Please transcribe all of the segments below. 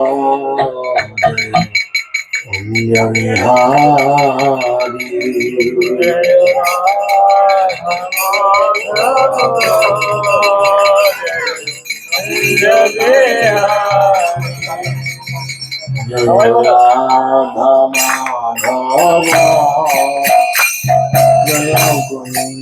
Om Yang Hari Jaya Jaya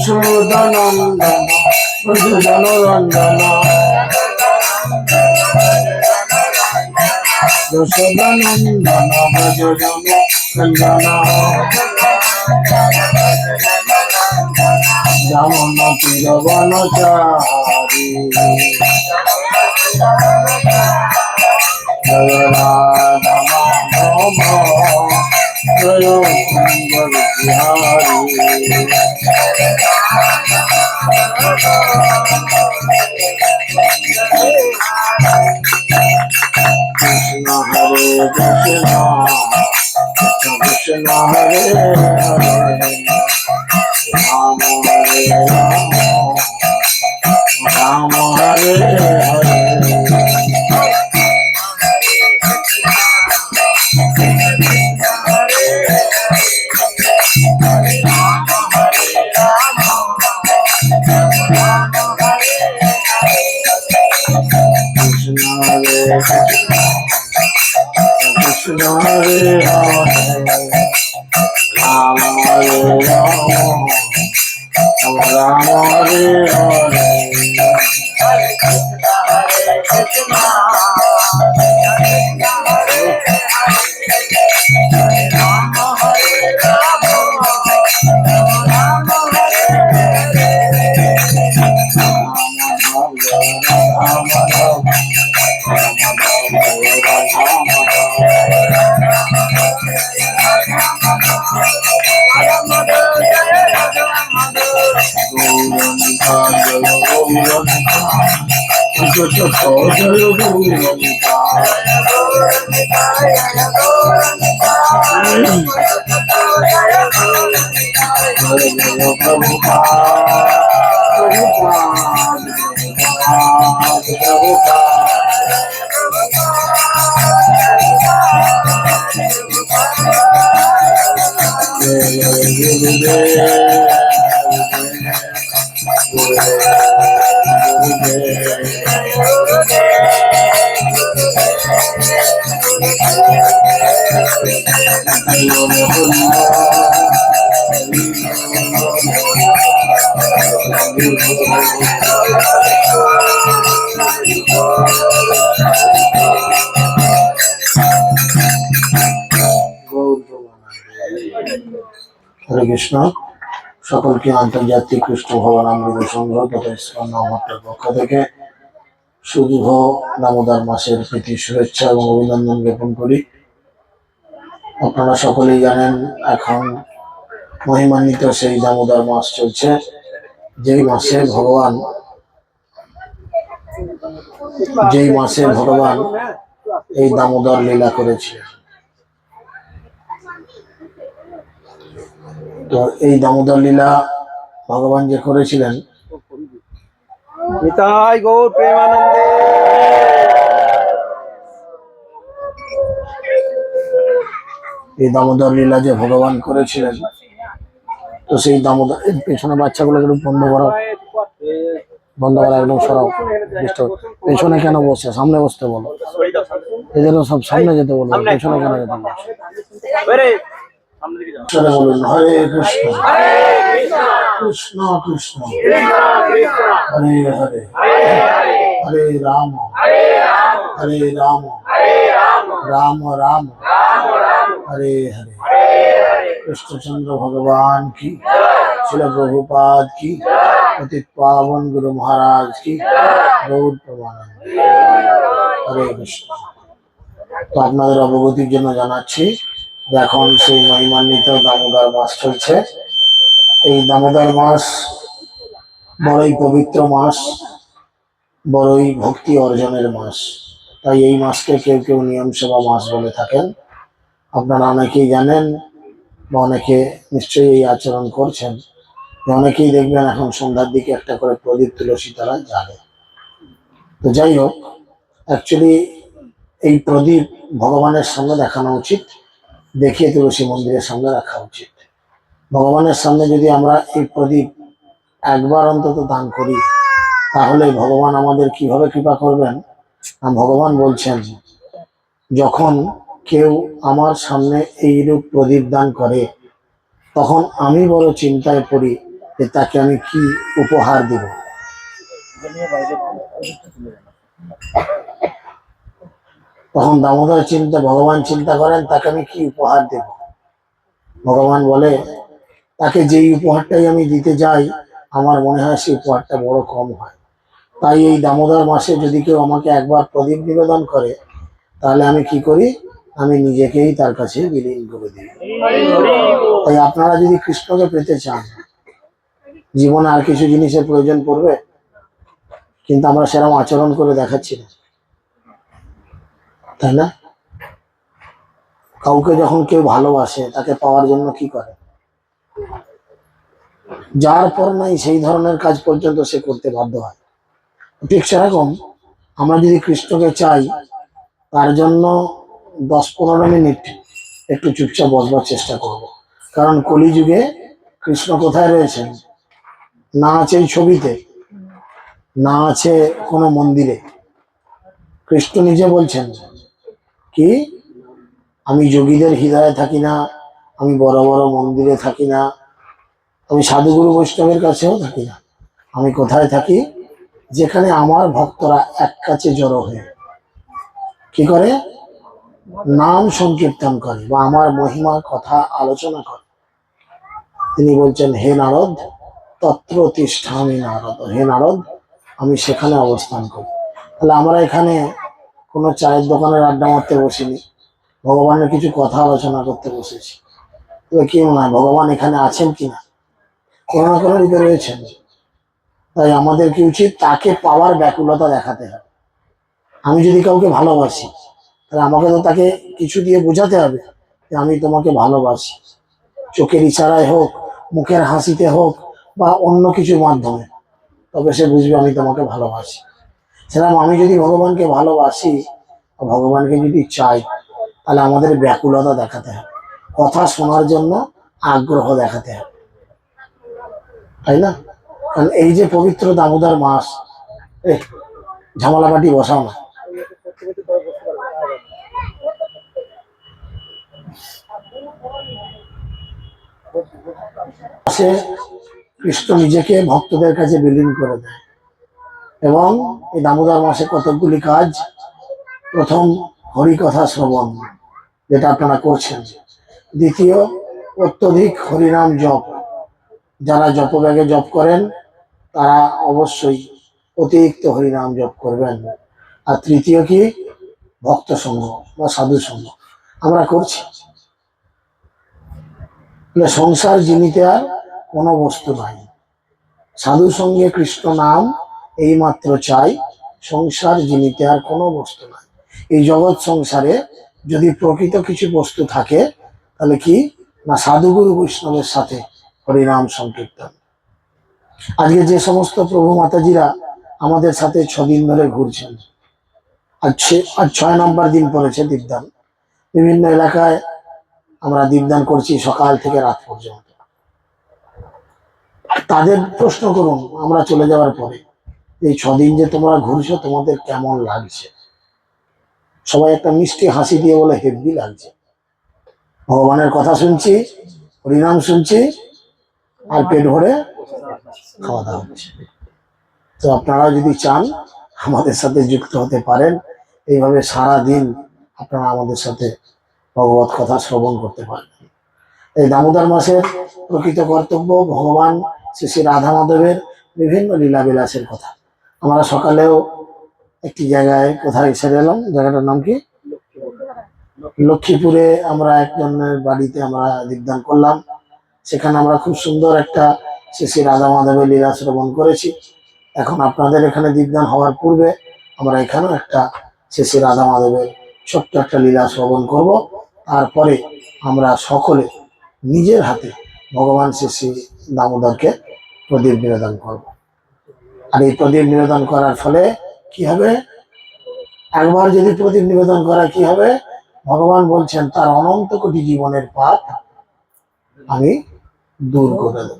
মধুসূদনন্দন মধুজনরঞ্জন Yashodanandan ভজন নন্দন যেমন তীরবনচারী জয় রাধা মাধব জয় কুঞ্জ বিহারী কৃষ্ণ হরে কৃষ্ণ কৃষ্ণ হরে Oh, balls. হরে কৃষ্ণ। সকলকে আন্তর্জাতিক কৃষ্ণ ভগবান অমৃত সংঘ তথা ইস্কন নামহট্টের পক্ষ থেকে শুভ দামোদর মাসের প্রীতি, শুভেচ্ছা এবং অভিনন্দন জ্ঞাপন করি। আপনারা সকলেই জানেন, এখন মহিমান্বিত সেই দামোদর মাস চলছে। যেই মাসে ভগবান যেই মাসে ভগবান এই দামোদর লীলা করেছে। তো এই দামোদর লীলা ভগবান যে করেছিলেন নিতাই গৌর প্রেমানন্দে। এই দামোদর লীলা যে ভগবান করেছিলেন তো সেই দামোদর পেছনে বাচ্চাগুলোকে বন্ধ করো। বন্ধ করা একদম সরাও পেছনে কেন বসে? সামনে বসতে বলো। এদের সব সামনে যেতে বলো পেছনে কেন যেতে বলো বলুন। হরে কৃষ্ণ। কৃষ্ণ কৃষ্ণ। হরে হরে। হরে রাম। হরে রাম। রাম। রাম। হরে হরে। কৃষ্ণচন্দ্র ভগবান কি? শিল প্রভুপাদ কি? পতিত পাবন গুরু মহারাজ কি হরে কৃষ্ণ আপনাদের অবগতির জন্য জানাচ্ছি, এখন সেই মহিমান্বিত দামোদর মাস চলছে। এই দামোদর মাস বড়ই পবিত্র মাস, বড়ই ভক্তি অর্জনের মাস। তাই এই মাসকে কেউ কেউ নিয়ম সেবা মাস বলে থাকেন। আপনারা অনেকেই জানেন বা অনেকে নিশ্চয়ই এই আচরণ করছেন। অনেকেই দেখবেন এখন সন্ধ্যার দিকে একটা করে প্রদীপ তুলসী তারা জ্বালে। তো যাই হোক অ্যাকচুয়ালি এই প্রদীপ ভগবানের সামনে দেখানো উচিত, দেখিয়ে তুলসী মন্দিরের সামনে রাখা উচিত। ভগবানের সামনে যদি আমরা এই প্রদীপ একবার অন্তত দান করি, তাহলে ভগবান আমাদের কীভাবে কৃপা করবেন? ভগবান বলছেন, যখন কেউ আমার সামনে এইরূপ প্রদীপ দান করে, তখন আমি বড় চিন্তায় পড়ি যে তাকে আমি কি উপহার দেব? তখন দামোদর চিন্তা, ভগবান চিন্তা করেন, তাকে আমি কি উপহার দেব? ভগবান বলে, তাকে যেই উপহারটাই আমি দিতে যাই, আমার মনে হয় সেই উপহারটা বড় কম হয়। তাই এই দামোদর মাসে যদি কেউ আমাকে একবার প্রদীপ নিবেদন করে, তাহলে আমি কি করি? আমি নিজেকেই তার কাছে বিলীন করে দিই। তাই আপনারা যদি কৃষ্ণকে পেতে চান জীবনে আর কিছু জিনিসের প্রয়োজন পড়বে, কিন্তু আমরা সেরকম আচরণ করে দেখাচ্ছি না। তাই না? কাউকে যখন কেউ ভালোবাসে, তাকে পাওয়ার জন্য কি করে? যার পর নাই সেই ধরনের কাজ পর্যন্ত সে করতে বাধ্য হয়। ঠিক সেরকম আমরা যদি কৃষ্ণকে চাই, তার জন্য দশ পনেরো মিনিট একটু চুপচাপ বসবার চেষ্টা করব। কারণ কলিযুগে কৃষ্ণ কোথায় রয়েছেন? না আছে এই ছবিতে, না আছে কোনো মন্দিরে। কৃষ্ণ নিজে বলছেন, কি? আমি যোগীদের হৃদয়ে থাকি না, আমি বড় বড় মন্দিরে থাকি না, আমি সাধুগুরু বৈষ্ণবের কাছেও থাকি না। আমি কোথায় থাকি? যেখানে আমার ভক্তরা এক কাছে জড়ো হয়ে। কি করে? নাম সংকীর্তন করে বা আমার মহিমা কথা আলোচনা করে। তিনি বলছেন, হে নারদ তত্র তিষ্ঠামি নারদ। হে নারদ, আমি সেখানে অবস্থান করি। তাহলে আমরা এখানে কোনো চায়ের দোকানের আড্ডা মারতে বসিনি, ভগবানের কিছু কথা আলোচনা করতে বসেছি। তবে কি মনে হয়, ভগবান এখানে আছেন কিনা? কোনো না কোনো রূপে রয়েছেন তাই আমাদের কি উচিত তাকে পাওয়ার ব্যাকুলতা দেখাতে হবে? আমি যদি কাউকে ভালোবাসি, তাহলে আমাকে তো তাকে কিছু দিয়ে বোঝাতে হবে যে আমি তোমাকে ভালোবাসি। চোখের ইশারায় হোক, মুখের হাসিতে হোক বা অন্য কিছুর মাধ্যমে। তবে সে বুঝবে আমি তোমাকে ভালোবাসি। সেরকম আমি যদি ভগবানকে ভালোবাসি ভগবানকে যদি চাই, তাহলে আমাদের ব্যাকুলতা দেখাতে হবে। কথা শোনার জন্য আগ্রহ দেখাতে হবে। তাই না? কারণ এই যে পবিত্র দামোদর মাস এ ঝামেলা পাটি বসাও না। মাসে কৃষ্ণ নিজেকে ভক্তদের কাছে বিলীন করে দেয়। এবং এই দামোদর মাসে কতকগুলি কাজ, প্রথম হরিকথা শ্রবণ, যেটা আপনারা করছেন। দ্বিতীয়, অত্যধিক হরিনাম জপ। যারা জপব্যাগে জপ করেন, তারা অবশ্যই অতিরিক্ত হরিনাম জপ করবেন। আর তৃতীয় কি? ভক্ত সঙ্গ বা সাধু সঙ্গ। আমরা করছি। মানে সংসার জিনিতে আর কোনো বস্তু নাই। সাধু সঙ্গে কৃষ্ণ নাম এইমাত্র চাই, সংসার জিনিতে আর কোনো বস্তু নাই। এই জগৎ সংসারে যদি প্রকৃত কিছু বস্তু থাকে, তাহলে কি? না সাধুগুরু বৈষ্ণবের সাথে হরিনাম সংকীর্তন। আজকে যে সমস্ত প্রভু মাতাজিরা আমাদের সাথে ছদিন ধরে ঘুরছেন আর আজ ছয় নম্বর দিন পড়েছে দীপদান। বিভিন্ন এলাকায় আমরা দীপদান করছি সকাল থেকে রাত পর্যন্ত। তাদের প্রশ্ন করুন, আমরা চলে যাওয়ার পরে। এই ছদিন যে তোমরা ঘুরছো, তোমাদের কেমন লাগছে? সবাই একটা মিষ্টি হাসি দিয়ে বলে হেভি লাগছে। ভগবানের কথা শুনছি, হরিনাম শুনছি, আর পেট ভরে খাওয়া দাওয়া হচ্ছে। তো আপনারা যদি চান, আমাদের সাথে যুক্ত হতে পারেন। এইভাবে সারা দিন আপনারা আমাদের সাথে ভগবত কথা শ্রবণ করতে পারেন এই দামোদর মাসের প্রকৃত কর্তব্য, ভগবান শ্রী শ্রী রাধা মাধবের বিভিন্ন লীলাবিলাসের কথা। আমরা সকালেও একটি জায়গায় কোথায় সেরে এলাম? জায়গাটার নাম কি? লক্ষ্মীপুরে আমরা একজনের বাড়িতে আমরা দীপদান করলাম। সেখানে আমরা খুব সুন্দর একটা শ্রী শ্রী রাধা মাধবের লীলা শ্রবণ করেছি। এখন আপনাদের এখানে দীপদান হওয়ার পূর্বে আমরা এখানেও একটা শ্রী শ্রী রাধা মাধবের ছোট্ট একটা লীলা শ্রবণ করব। তারপরে আমরা সকলে নিজের হাতে ভগবান শ্রী শ্রী দামোদরকে প্রদীপ নিবেদন করব। আর এই প্রদীপ নিবেদন করার ফলে কি হবে? একবার যদি প্রদীপ নিবেদন করা কি হবে? ভগবান বলছেন, তার অনন্ত কোটি জীবনের পাপ আমি দূর করে দেব।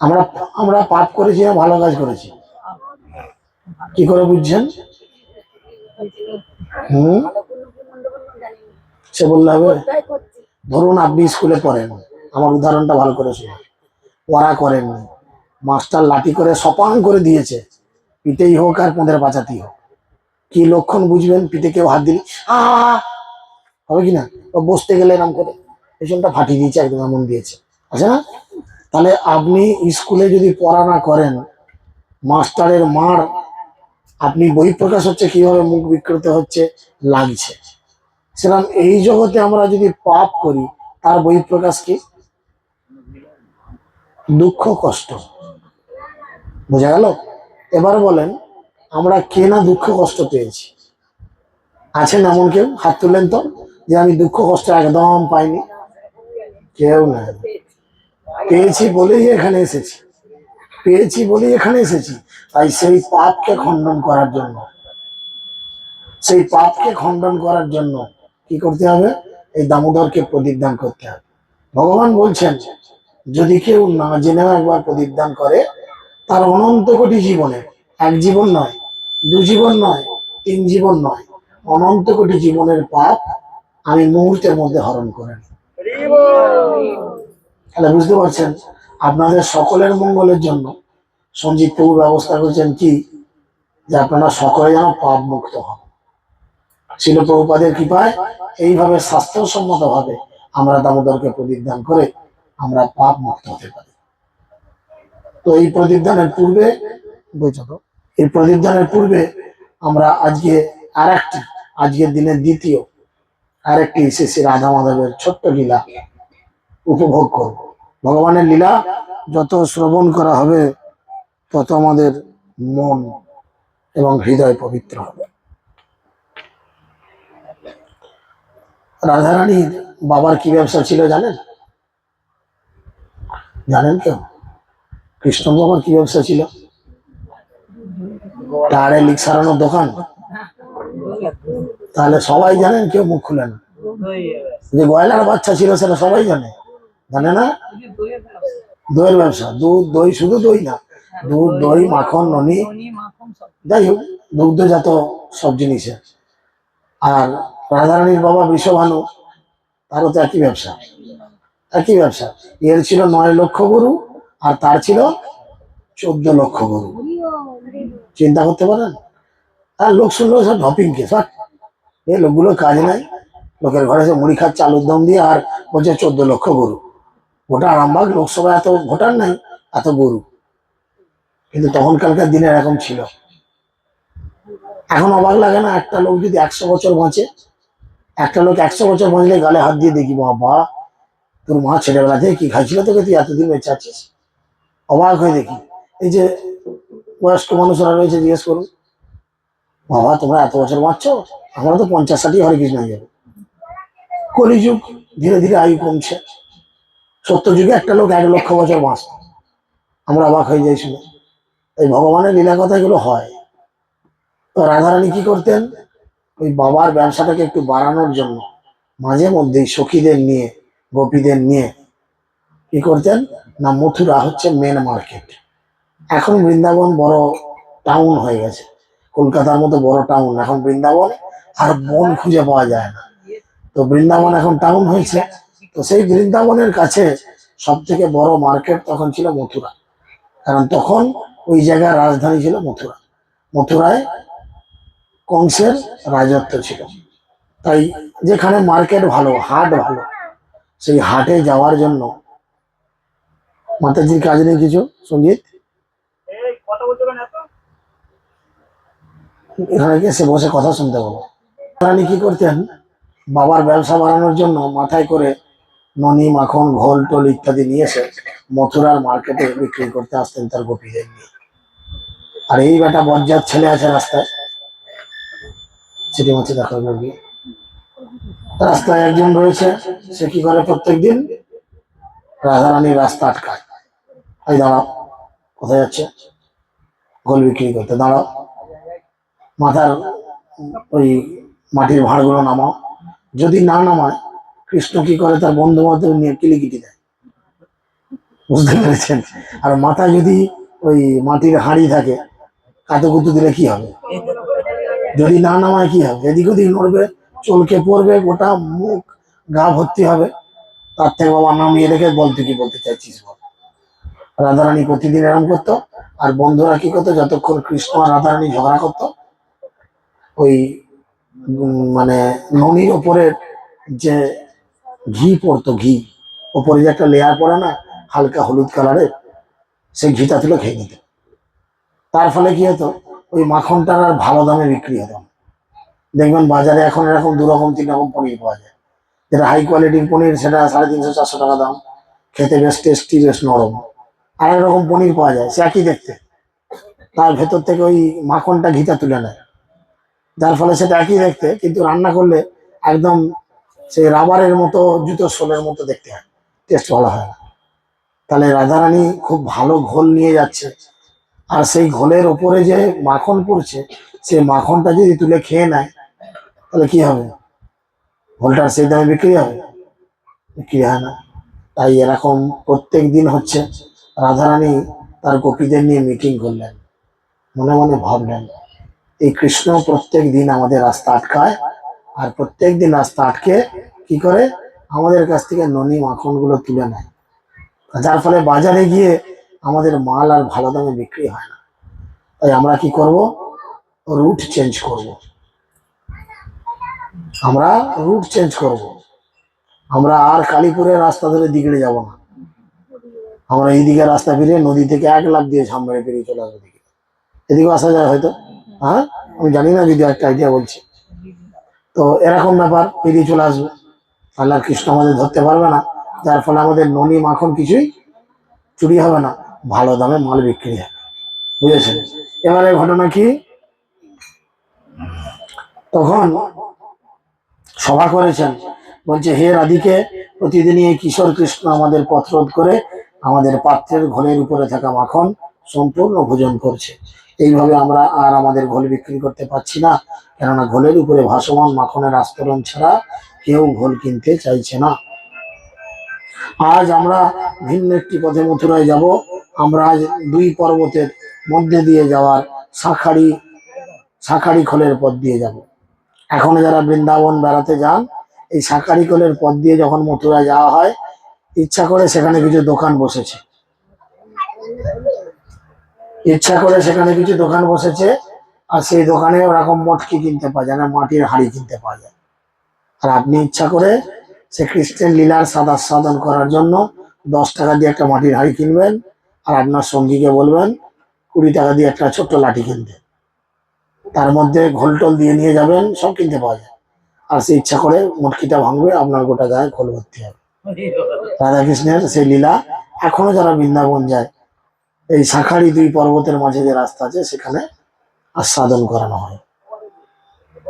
আমরা আমরা পাপ করেছি না, ভালো কাজ করেছি? কি করে বুঝছেন? হুম? সে বললে হবে, ধরুন আপনি স্কুলে পড়েন, আমার উদাহরণটা ভালো করে শুনুন। ওরা করেননি। মাস্টার লাঠি করে সপাং করে দিয়েছে। পিতেই হোক আর পোঁদের বাঁচাতেই হোক। কি লক্ষণ বুঝবেন? পিঠে কেউ হাত দিলি হবে কি না? বসতে গেলে এরম করে পেছনটা ফাটিয়ে দিয়েছে, একদম এমন দিয়েছে। আচ্ছা না? তাহলে আপনি স্কুলে যদি পড়া না করেন, মাস্টারের মার আপনি বই প্রকাশ হচ্ছে, কীভাবে মুখ বিকৃত হচ্ছে, লাগছে। সেরকম এই জগতে আমরা যদি পাপ করি, তার বই প্রকাশ কি? দুঃখ, কষ্ট। বোঝা গেল? এবার বলেন, আমরা কে না দুঃখ, কষ্ট পেয়েছি? আছেন এমন কেউ? হাত তুললেন তো? যে আমি দুঃখ, কষ্ট একদম পাইনি। কেউ না। পেয়েছি বলেই এখানে এসেছি। পেয়েছি বলেই এখানে এসেছি। তাই সেই পাপকে খণ্ডন করার জন্য। সেই পাপকে খণ্ডন করার জন্য কি করতে হবে? এই দামোদরকে প্রদীপ দান করতে হবে। ভগবান বলছেন যদি কেউ না জেনেও একবার প্রদীপ দান করে, তার অনন্ত কোটি জীবনে এক জীবন নয়, দু জীবন নয়, তিন জীবন নয়, অনন্ত কোটি জীবনের পাপ আমি মুহূর্তের মধ্যে হরণ করে তাহলে বুঝতে পারছেন, আপনাদের সকলের মঙ্গলের জন্য সঞ্জীব প্রভু ব্যবস্থা করেছেন কি? যে আপনারা সকলে যেন পাপ মুক্ত হন। ছিল প্রভুপাদের কৃপায় এইভাবে স্বাস্থ্যসম্মত ভাবে আমরা দামোদরকে প্রদীপ দান করে আমরা পাপ মুক্ত হতে পারি। তো এই প্রদীপ দানের পূর্বে এই প্রদীপ দানের পূর্বে আমরা আজকে আর একটি আজকের দিনের দ্বিতীয় আরেকটি শ্রী রাধা মাধবের ছোট্ট লীলা উপভোগ করব। ভগবানের লীলা যত শ্রবণ করা হবে তত আমাদের মন এবং হৃদয় পবিত্র হবে। রাধারানীর বাবার কি ব্যবসা ছিল জানেন? জানেন কেউ কৃষ্ণ বাবার কি ব্যবসা ছিল? টায়ারে লিক সারানোর দোকান। তাহলে সবাই জানেন কেউ মুখ খুলে না। যে গয়লার বাচ্চা ছিল সেটা সবাই জানে। জানে না? দইয়ের ব্যবসা। দুধ, দই শুধু দই না। দুধ, দই, মাখন, ননি। যাই হোক, দুগ্ধজাত সব জিনিসের আর রাধারানীর বাবা বিশ্বভানু, তারও তো একই ব্যবসা। একই ব্যবসা। এর ছিল নয় লক্ষ গরু, আর তার ছিল চোদ্দ লক্ষ গরু। চিন্তা করতে পারেন? আর লোক শুনলেও সব ঢপিং কে সব এ লোকগুলো কাজ নাই। লোকের ঘরে সে মুড়ি খাচ্ছে, আলুর দম দিয়ে, আর বলছে চোদ্দ লক্ষ গরু। গোটা আরামবাগ লোকসভা এত ভোটার নাই, এত গরু। কিন্তু তখনকালকার দিনে এরকম ছিল। এখন অবাক লাগে না, একটা লোক যদি একশো বছর বাঁচে, একটা লোক একশো বছর বাঁচলে গালে হাত দিয়ে দেখি, বাবা। তোর মা ছেলেবেলা থেকে কি খাইছিল তোকে তুই এতদিন বেঁচে আছিস? অবাক হয়ে দেখি। এই যে বয়স্ক মানুষরা রয়েছে, জিজ্ঞেস করুন। বাবা, তোমরা এত বছর বাঁচছো? আমরা তো পঞ্চাশ ষাটই হরে কৃষ্ণ হয়ে যাবে। কলিযুগ ধীরে ধীরে আয়ু কমছে। সত্য যুগে একটা লোক এক লক্ষ বছর বাঁচত। আমরা অবাক হয়ে যাই শুনে। এই ভগবানের লীলা কথা এগুলো হয়। তো রাধারানী কি করতেন? ওই বাবার ব্যবসাটাকে একটু বাড়ানোর জন্য মাঝে মধ্যেই সখীদের নিয়ে গোপীদের নিয়ে কি করতেন না, মথুরা হচ্ছে মেন মার্কেট এখন বৃন্দাবন বড় টাউন হয়ে গেছে। কলকাতার মতো বড় টাউন এখন বৃন্দাবন আর বন খুঁজে পাওয়া যায় না। তো বৃন্দাবন এখন টাউন হয়েছে। তো সেই বৃন্দাবনের কাছে সব থেকে বড় মার্কেট তখন ছিল মথুরা। কারণ তখন ওই জায়গার রাজধানী ছিল মথুরা। মথুরায় কংসের রাজত্ব ছিল। তাই যেখানে মার্কেট ভালো, হাট ভালো সেই হাটে যাওয়ার জন্য মাতাজির কাজ নেই কিছু, সঞ্জিত? এখানে এসে বসে কথা শুনতে বলো রানী কি করতেন? বাবার ব্যবসা বাড়ানোর জন্য মাথায় করে ননি, মাখন, ঘোল, টোল ইত্যাদি নিয়ে এসে মথুরার মার্কেটে বিক্রি করতে আসতেন তার গোপীদের নিয়ে। আর এই বেটা বজ্জাত ছেলে আছে রাস্তায়। চিঠি মাছে দেখা রাস্তায় একজন রয়েছে, সে কি করে প্রত্যেক প্রত্যেকদিন? রাধারানীর রাস্তা আটকায়। এই দাঁড়াও, কোথায় যাচ্ছে? গোল বিক্রি করতে, দাঁড়াও। মাথার ওই মাটির ভাঁড়গুলো নামাও। যদি না নামায়, কৃষ্ণ কি করে তার বন্ধু বান্ধব নিয়ে কিলিকিটি দেয়? বুঝতে পেরেছেন? আর মাথায় যদি ওই মাটির হাঁড়ি থাকে কাতুকুতু দিলে কি হবে? যদি না নামায়, কি হবে? এদিক ওদিক নড়বে চলকে পড়বে গোটা মুখ গা ভর্তি হবে। তার থেকে বাবা নামিয়ে রেখে বল তুই কি বলতে চাইছিস বল? রাধারানী প্রতিদিন এরম করতো, আর বন্ধুরা কি করতো, যতক্ষণ কৃষ্ণ আর রাধারানী ঝগড়া করতো, ওই মানে ননির ওপরে যে ঘি পড়তো, ঘি, ওপরে যে একটা লেয়ার পড়ে না, হালকা হলুদ কালারের সেই ঘিটা তুলে খেয়ে নিত। তার ফলে কি হতো, ওই মাখনটার আর ভালো দামে বিক্রি হতো। দেখবেন বাজারে এখন এরকম দু রকম, তিন রকম পনির পাওয়া যায়। যেটা হাই কোয়ালিটির পনির, সেটা সাড়ে তিনশো, চারশো টাকা দাম। খেতে বেশ টেস্টি বেশ নরম। আর এক রকম পনির পাওয়া যায়, সে একই দেখতে। তার ভেতর থেকে ওই মাখনটা ঘিটা তুলে নেয়। যার ফলে সেটা একই দেখতে, কিন্তু রান্না করলে একদম সেই রাবারের মতো, জুতোর সোলের মতো দেখতে হয়। টেস্ট ভালো হয় না। তাহলে রাধারানী খুব ভালো ঘোল নিয়ে যাচ্ছে। আর সেই ঘোলের ওপরে যে মাখন পড়ছে সেই মাখনটা যদি তুলে খেয়ে নেয় তাহলে কি হবে? ঘোলটার সেই দামে বিক্রি হবে? বিক্রি হয় না। তাই এরকম প্রত্যেক দিন হচ্ছে রাধারানী তার গোপীদের নিয়ে মিটিং করলেন। মনে মনে ভাবলেন, এই কৃষ্ণ প্রত্যেক দিন আমাদের রাস্তা আটকায় আর প্রত্যেক দিন রাস্তা আটকে কি করে? আমাদের কাছ থেকে ননি মাখনগুলো তুলে নেয়। যার ফলে বাজারে গিয়ে আমাদের মাল আর ভালো দামে বিক্রি হয় না। তাই আমরা কি করব? রুট চেঞ্জ করব। আমরা রুট চেঞ্জ করব। আমরা আর কালীপুরের রাস্তা ধরে দিগড়ে যাব না। আমরা এইদিকে রাস্তা ফিরে নদী থেকে এক লাখ দিয়ে ঝাম মেরে পেরিয়ে চলে আসব দিকে এদিকেও আসা যায় হয়তো। হ্যাঁ? আমি জানি না যদি একটা আইডিয়া বলছি। তো এরকম ব্যাপার, পেরিয়ে চলে আসবে। আর কৃষ্ণ আমাদের ধরতে পারবে না। যার ফলে আমাদের ননি মাখন কিছুই চুরি হবে না। ভালো দামে মাল বিক্রি হবে বুঝেছেন? এবারে ঘটনা কি? তখন সভা করেছেন। বলছে, হে রাধিকে, প্রতিদিনই এই কিশোর কৃষ্ণ আমাদের পথরোধ করে আমাদের পাত্রের ঘোলের উপরে থাকা মাখন সম্পূর্ণ ভোজন করছে। এইভাবে আমরা আর আমাদের ঘোল বিক্রি করতে পারছি না। কেননা ঘোলের উপরে ভাসমান মাখনের আস্তরণ ছাড়া কেউ ঘোল কিনতে চাইছে না। আজ আমরা ভিন্ন একটি পথে মথুরায় যাব। আমরা আজ দুই পর্বতের মধ্যে দিয়ে যাওয়ার শাখারি শাখারি খোলের পথ দিয়ে যাব। এখন যারা বৃন্দাবন বেড়াতে যান, এই শাখারি খোলের পথ দিয়ে যখন মথুরা যাওয়া হয়, ইচ্ছা করে সেখানে কিছু দোকান বসেছে। ইচ্ছা করে সেখানে কিছু দোকান বসেছে, আর সেই দোকানে ওরকম মটকি কিনতে পাওয়া যায় না, মাটির হাড়ি কিনতে পাওয়া যায়। আর আপনি ইচ্ছা করে সে কৃষ্ণের লীলার সাদা সাধন করার জন্য দশ টাকা দিয়ে একটা মাটির হাড়ি কিনবেন, আর আপনার সঙ্গীকে বলবেন, কুড়ি টাকা দিয়ে একটা ছোট্ট লাঠি কিনতে। তার মধ্যে ঘোলটোল দিয়ে নিয়ে যাবেন, সব কিনতে পাওয়া যায়। আর সে ইচ্ছা করে মুটকিটা ভাঙবে, আপনার গোটা গায়ে খোল ভর্তি হবে। রাধাকৃষ্ণের সেই লীলা এখনও যারা বৃন্দাবন যায়, এই শাখারি দুই পর্বতের মাঝে যে রাস্তা আছে, সেখানে আস্বাদন করানো হয়।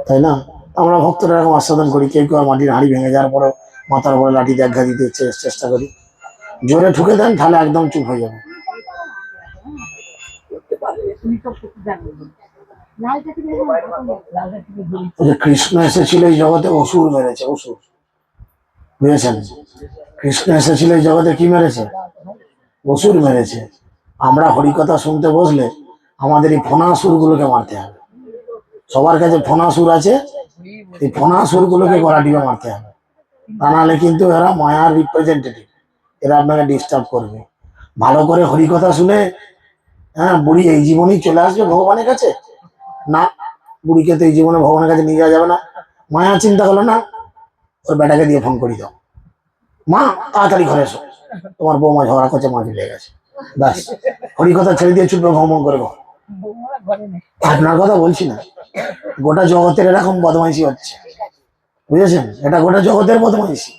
তাই না? আমরা ভক্তরা এরকম আস্বাদন করি, কেউ কেউ মাটির হাঁড়ি ভেঙে যাওয়ার পরে মাথার উপরে লাঠি দেখা দিতে চেষ্টা করি। জোরে ঠুকে দেন, তাহলে একদম চুপ হয়ে যাবে। কৃষ্ণ এসেছিল এই জগতে অসুর মেরেছে, অসুর। বুঝেছেন কৃষ্ণ এসেছিল এই জগতে কি মেরেছে? অসুর মেরেছে। আমরা হরিকথা শুনতে বসলে আমাদের এই ফোনাসুর গুলোকে মারতে হবে। সবার কাছে ফোনাসুর আছে, এই ফোনাসুর গুলোকে গলা মারতে হবে। তা নাহলে কিন্তু এরা মায়ার রিপ্রেজেন্টেটিভ এরা আপনাকে ডিস্টার্ব করবে। ভালো করে হরিকথা শুনে হ্যাঁ বুড়ি এই জীবনেই চলে আসবে ভগবানের কাছে? না বুড়িকে তো এই জীবনে ভগবানের কাছে নিয়ে যাওয়া যাবে না। মায়া চিন্তা করল না ওর বেটাকে দিয়ে ফোন করি দাও। মা তাড়াতাড়ি ঘরে এসো। তোমার বৌমা ঝগড়া করছে মা চলে গেছে। ব্যাস। হরিকথা ছেড়ে দিয়ে চুপে ভ্রমণ করে ঘর আপনার কথা বলছি না। গোটা জগতের এরকম বদমাইশি হচ্ছে। বুঝেছেন? এটা গোটা জগতের বদমাইশি।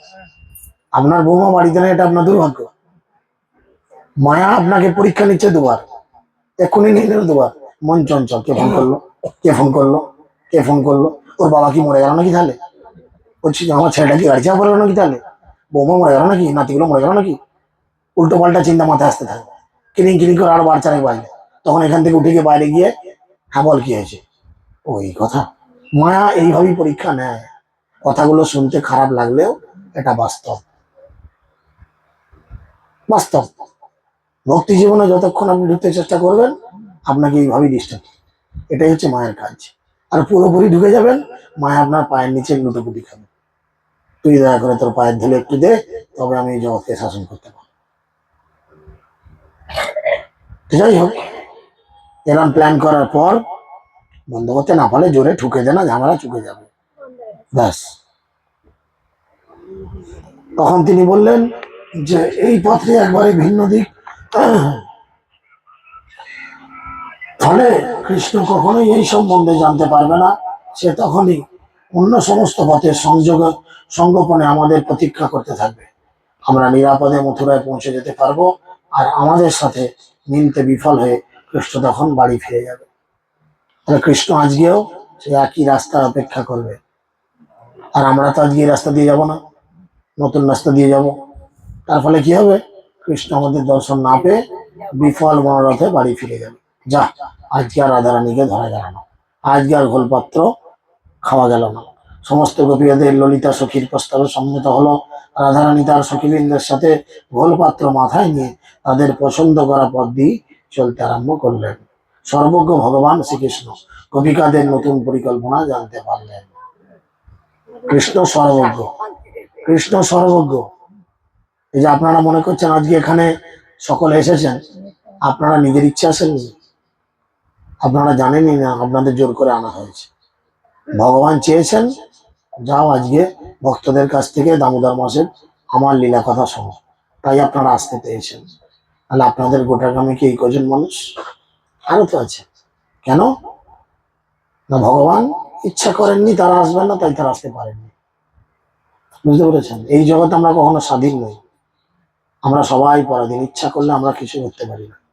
আপনার বৌমা বাড়িতে না এটা আপনার দুর্ভাগ্য। মায়া আপনাকে পরীক্ষা নিচ্ছে দুবার। এক্ষুনি নিয়ে নিল দুবার। মন চঞ্চল কে ফোন করল? কে ফোন করল? কে ফোন করল? ওর বাবা কি মরে গেল নাকি তাহলে? বলছি, আমার ছেলেটা কি গাড়ি চাপা পড়ল নাকি তাহলে? বৌমা মরে গেল নাকি? নাতিগুলো মরে গেল নাকি? উল্টো পাল্টা চিন্তা মাথায় আসতে থাকে। কিনিং কিনিং করে আরও বার চারেক বাজলে। তখন এখান থেকে উঠে গিয়ে বাইরে গিয়ে হ্যাঁ বল কি হয়েছে? ওই কথা। মায়া এইভাবেই পরীক্ষা নেয়। কথাগুলো শুনতে খারাপ লাগলেও এটা বাস্তব। বাস্তব। ভক্তি জীবনে যতক্ষণ আপনি ঢুকতে চেষ্টা করবেন, আপনাকে এইভাবেই ডিস্টার্ব এটাই হচ্ছে মায়ের কাজ। আর পুরোপুরি ঢুকে যাবেন মায়া আপনার পায়ের নিচে লুটোপুটি খাবে। তুই দয়া করে তোর পায়ের ধুলে একটু দে, তবে আমি এই জগৎকে শাসন করতে পারব। যাই হোক এরকম প্ল্যান করার পর, বন্ধ করতে না পারলে জোরে ঠুকে দে না, ঝামেলা চুকে যাবে। ব্যাস। তখন তিনি বললেন যে, এই পথে একবারে ভিন্ন দিক। ফলে কৃষ্ণ কখনোই এই সম্বন্ধে জানতে পারবে না। সে তখনই অন্য সমস্ত পথের সংযোগ, সংগোপনে আমাদের প্রতীক্ষা করতে থাকবে। আমরা নিরাপদে মথুরায় পৌঁছে যেতে পারব আর আমাদের সাথে মিলতে বিফল হয়ে কৃষ্ণ তখন বাড়ি ফিরে যাবে। তাহলে কৃষ্ণ আজকেও সে একই রাস্তা অপেক্ষা করবে। আর আমরা তো আজকে রাস্তা দিয়ে যাব না, নতুন রাস্তা দিয়ে যাব। তার ফলে কি হবে? কৃষ্ণ আমাদের দর্শন না পেয়ে বিফল মনোরথে বাড়ি ফিরে যাবে। যা, আজকে আর রাধারানীকে ধরা গেল না। আজকে আর ঘোলপাত্র খাওয়া গেল না। সমস্ত গোপীদের ললিতা সখীর প্রস্তাবে সম্মত হলো রাধারানী তার সখীবৃন্দের সাথে ঘোলপাত্র মাথায় নিয়ে তাদের পছন্দ করা পথ দিয়ে চলতে আরম্ভ করলেন। সর্বজ্ঞ ভগবান শ্রীকৃষ্ণ গোপিকাদের নতুন পরিকল্পনা জানতে পারলেন। কৃষ্ণ সর্বজ্ঞ কৃষ্ণ সর্বজ্ঞ। এই যে আপনারা মনে করছেন আজকে এখানে সকলে এসেছেন, আপনারা নিজের ইচ্ছা আসেননি আপনারা জানেনই না, আপনাদের জোর করে আনা হয়েছে। ভগবান চেয়েছেন, যাও আজকে ভক্তদের কাছ থেকে দামোদর মাসের আমার লীলা কথা শোনো। তাই আপনারা আসতে পেয়েছেন। তাহলে আপনাদের গোটা গ্রামে কি এই কজন মানুষ? আরও তো আছে। কেন? না, ভগবান ইচ্ছা করেননি, তারা আসবেন না, তাই তারা আসতে পারেননি। বুঝতে পেরেছেন? এই জগতে আমরা কখনো স্বাধীন নই। আমরা সবাই পরাধীন। ইচ্ছা করলে আমরা কিছু করতে পারি না।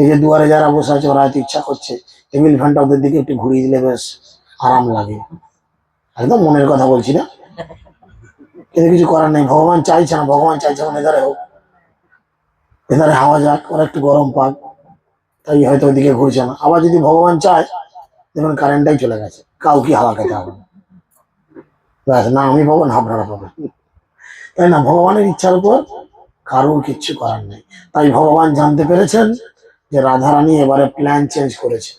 এই যে দুয়ারে যারা বসে আছে, ওরা ইচ্ছা করছে টেবিল ফ্যানটা ওদের দিকে একটু ঘুরিয়ে দিলে বেশ আরাম লাগে। একদম মনের কথা বলছি না। কিন্তু কিছু করার নেই। ভগবান চাইছে না, ভগবান চাইছে মানে এধারে হোক। এধারে হাওয়া যাক, ওরা একটু গরম পাক, তাই হয়তো ওদিকে ঘুরছে না। আবার যদি ভগবান চায়, দেখুন কারেন্টটাই চলে গেছে। কাউকে হাওয়া খেতে হবে ব্যাস, না আমি পাবো, না আপনারা তাই না? ভগবানের ইচ্ছার উপর কারোর কিচ্ছু করার নেই। তাই ভগবান জানতে পেরেছেন যে রাধারানী এবারে প্ল্যান চেঞ্জ করেছে।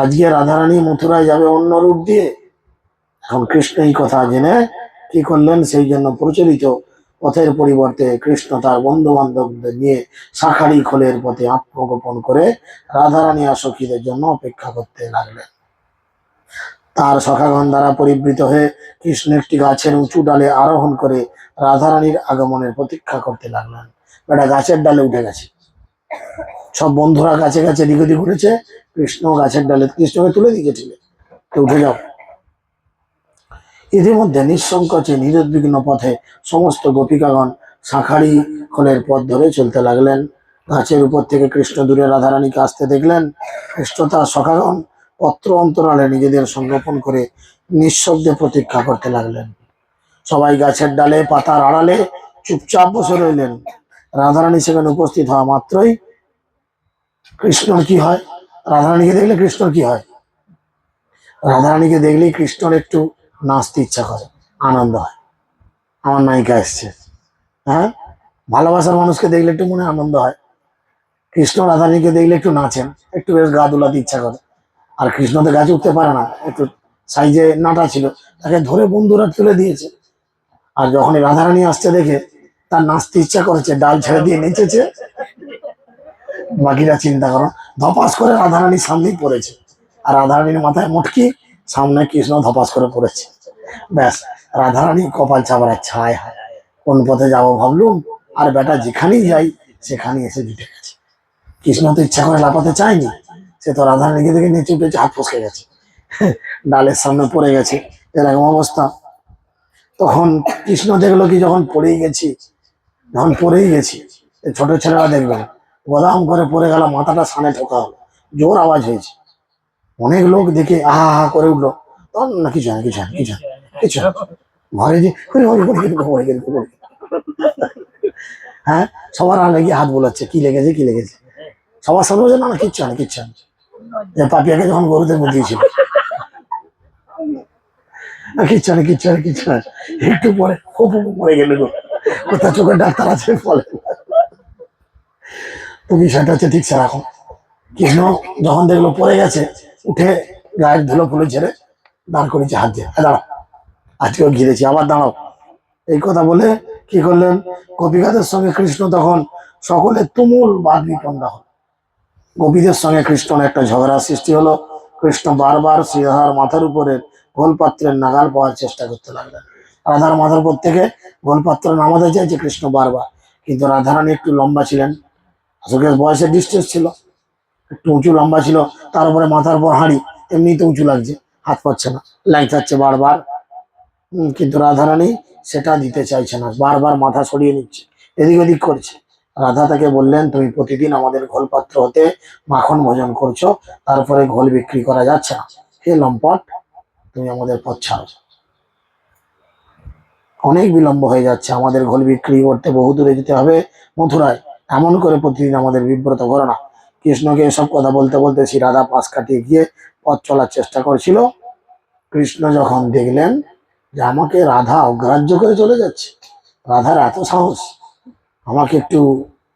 আজকে রাধারানী মথুরায় যাবে অন্য রূপ দিয়ে। এখন কৃষ্ণ এই কথা জেনে কি করলেন সেই জন্য প্রচলিত পথের পরিবর্তে কৃষ্ণ তার বন্ধু বান্ধবদের নিয়ে শাখারি খোলের পথে আত্মগোপন করে রাধারানী আর সখীদের জন্য অপেক্ষা করতে লাগলেন। তার সখাগণ দ্বারা পরিবৃত হয়ে কৃষ্ণ একটি গাছের উঁচু ডালে আরোহণ করে রাধারানীর আগমনের প্রতীক্ষা করতে লাগলেন। বেটা গাছের ডালে উঠে গেছে। সব বন্ধুরা গাছে গাছে দিকে উঠেছে কৃষ্ণ গাছের ডালে কৃষ্ণকে তুলে ঠেলে তো উঠে যাও। ইতিমধ্যে নিঃসংকোচে নিরুদ্বিগ্ন পথে সমস্ত গোপিকাগণ শাখারি খোলের পথ ধরে চলতে লাগলেন। গাছের উপর থেকে কৃষ্ণ দূরে রাধারানীকে আসতে দেখলেন। কৃষ্ণ তার সখাগণ পত্র অন্তরালে নিজেদের সংরোপণ করে নিঃশব্দে প্রতীক্ষা করতে লাগলেন। সবাই গাছের ডালে, পাতার আড়ালে চুপচাপ বসে রইলেন। রাধারানী সেখানে উপস্থিত হওয়া মাত্রই কৃষ্ণর কি হয়? রাধারানীকে দেখলে কৃষ্ণর কি হয়? রাধারানীকে দেখলেই কৃষ্ণর একটু নাচতে ইচ্ছা করে, আনন্দ হয়। আমার নায়িকা এসছে। হ্যাঁ? ভালোবাসার মানুষকে দেখলে একটু মনে আনন্দ হয়। কৃষ্ণ রাধারানীকে দেখলে একটু নাচেন, একটু বেশ গা দুলাতে ইচ্ছা করে। আর কৃষ্ণ তো গাছে উঠতে পারে না, একটু সাইজে নাটা ছিল, তাকে ধরে বন্ধুরা তুলে দিয়েছে। আর যখন রাধারানী আসছে দেখে, তার নাচতে ইচ্ছা করেছে, ডাল ছেড়ে দিয়ে নেচেছে বাকিরা চিন্তা করো, ধপাস করে রাধারানীর সামনেই পড়েছে। আর রাধারানীর মাথায় মুটকি, সামনে কৃষ্ণ ধপাস করে পড়েছে। ব্যাস, রাধারানী কপাল চাপড়া ছায় হায় কোন পথে যাব ভাবলুম? আর বেটা যেখানেই যাই, সেখানেই এসে জুটে গেছে। কৃষ্ণ তো ইচ্ছা করে লাপাতে চায়নি, সে তো রাধারানীকে দেখে নিচে উঠেছে হাত ফসকে গেছে। ডালের সামনে পড়ে গেছে, এরকম অবস্থা। তখন কৃষ্ণ দেখল কি, যখন পড়েই গেছি, যখন পড়েই গেছি ছোট ছেলেরা দেখবেন গদাম করে পড়ে গেল মাথাটা সানে ঠোকা হলো। জোর আওয়াজ হয়েছে। অনেক লোক দেখে আহা হা করে উঠল। তখন না কিছু না কিছু না কিছু কিছু ঘরে যে। হ্যাঁ? সবার আগে গিয়ে হাত বোলাচ্ছে। কি লেগেছে কি লেগেছে? সবার সামনে না না কিচ্ছু না কিচ্ছু না। পাপিয়াকে যখন দিয়েছিল না, কিচ্ছু না কিচ্ছু না কিচ্ছু না। একটু পরে খুব পড়ে গেল কোথায় চোখের ডাক্তার আছে বলে। তো বিষয়টা হচ্ছে ঠিক সেরকম। কৃষ্ণ যখন দেখল পড়ে গেছে, উঠে গায়ের ধুলো ফুলো ছেড়ে দাঁড় করেছে হাত দিয়ে। "এ দাঁড়াও আজকেও ঘিরেছি, আবার দাঁড়াও। এই কথা বলে কি করলেন? গোপিকাদের সঙ্গে কৃষ্ণ তখন সকলে তুমুল বাদ বিপন্না হল। গোপীদের সঙ্গে কৃষ্ণ একটা ঝগড়া সৃষ্টি হলো। কৃষ্ণ বারবার শ্রীরাধার মাথার উপরে গোলপাত্রের নাগাল পাওয়ার চেষ্টা করতে লাগলেন। রাধার মাথার উপর থেকে গোলপাত্র নামাতে চাইছে কৃষ্ণ বারবার। কিন্তু রাধারানী একটু লম্বা ছিলেন। আসলে বয়সের ডিস্টেন্স ছিল, একটু উঁচু লম্বা ছিল, তার উপরে মাথার উপর হাঁড়ি, এমনিতে উঁচু লাগছে, হাত পাচ্ছে না ল্যাংচাচ্ছে বারবার। কিন্তু রাধারানী সেটা দিতে চাইছে না, বারবার মাথা সরিয়ে নিচ্ছে, এদিক ওদিক করছে। রাধা তাকে বললেন, তুমি প্রতিদিন আমাদের ঘোলপাত্র হতে মাখন ভোজন করছ, তারপরে ঘোল বিক্রি করা যাচ্ছে না। হে লম্পট, তুমি আমাদের পথ ছাড়ো। অনেক বিলম্ব হয়ে যাচ্ছে, আমাদের ঘোল বিক্রি করতে বহু দূরে যেতে হবে মথুরায়। এমন করে প্রতিদিন আমাদের বিব্রত করো না। কৃষ্ণকে এসব কথা বলতে বলতে শ্রী রাধা পাশ কাটিয়ে গিয়ে পথ চলার চেষ্টা করছিল। কৃষ্ণ যখন দেখলেন যে আমাকে রাধা অগ্রাহ্য করে চলে যাচ্ছে, রাধার এত সাহস, আমাকে একটু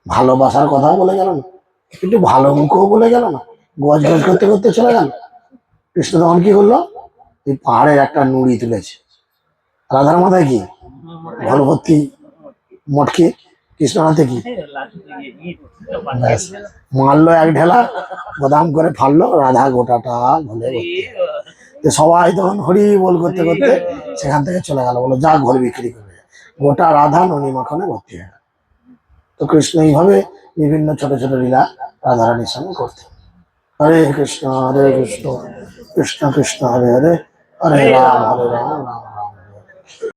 ভালোবাসার কথা বলে গেল না, একটু ভালো মুখও বলে গেল না গজ গজ করতে করতে চলে গেল। কৃষ্ণ তখন কি করল? এই পাহাড়ের একটা নুড়ি তুলেছে। রাধার মাথায় কি? ঘর ভর্তি মটকে। কৃষ্ণ হাতে কি মারলো এক ঢেলা গোদাম করে ফাললো রাধা গোটাটা ঘুরে সবাই তখন হরি বল করতে করতে সেখান থেকে চলে গেল বলো যা ঘর বিক্রি করবে। গোটা রাধা ননী মাখনে ভর্তি হয়ে তো কৃষ্ণ এইভাবে বিভিন্ন ছোট ছোট লীলা রাধারানীর সঙ্গে করতেন হরে কৃষ্ণ হরে কৃষ্ণ কৃষ্ণ কৃষ্ণ, হরে হরে হরে রাম হরে রাম রাম রাম।